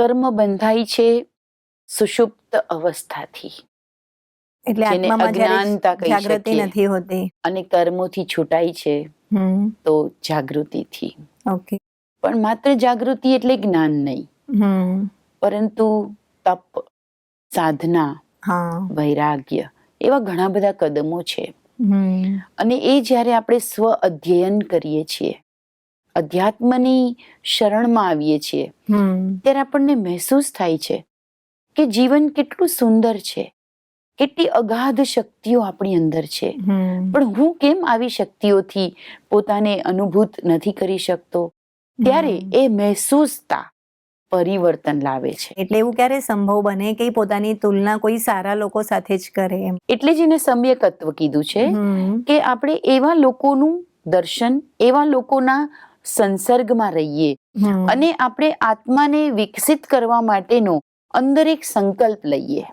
કર્મ બંધાય છે સુષુપ્ત અવસ્થાથી. એટલે અજ્ઞાનતા કહી શકીએ. નથી હોતી. અને કર્મોથી છૂટાય છે તો જાગૃતિથી. ઓકે. પણ માત્ર જાગૃતિ એટલે જ્ઞાન નહીં. પરંતુ તપ સાધના વૈરાગ્ય એવા ઘણા બધા કદમો છે. અને એ જ્યારે આપણે સ્વ અધ્યયન કરીએ છીએ અધ્યાત્મની શરણમાં આવીએ છીએ ત્યારે આપણને મહેસૂસ થાય છે કે જીવન કેટલું સુંદર છે કેટલી અગાધ શક્તિઓ આપણી અંદર છે. પણ હું કેમ આવી શક્તિઓથી પોતાને અનુભૂત નથી કરી શકતો? ત્યારે એ મહેસૂસતા પરિવર્તન લાવે છે. એટલે એવું ક્યારે સંભવ બને કે પોતાની તુલના કોઈ સારા લોકો સાથે જ કરે એમ? એટલે જ એને સમ્યકત્વ કીધું છે કે આપણે એવા લોકોનું દર્શન એવા લોકોના સંસર્ગમાં રહીએ. અને આપણે આત્માને વિકસિત કરવા માટેનો અંદર એક સંકલ્પ લઈએ.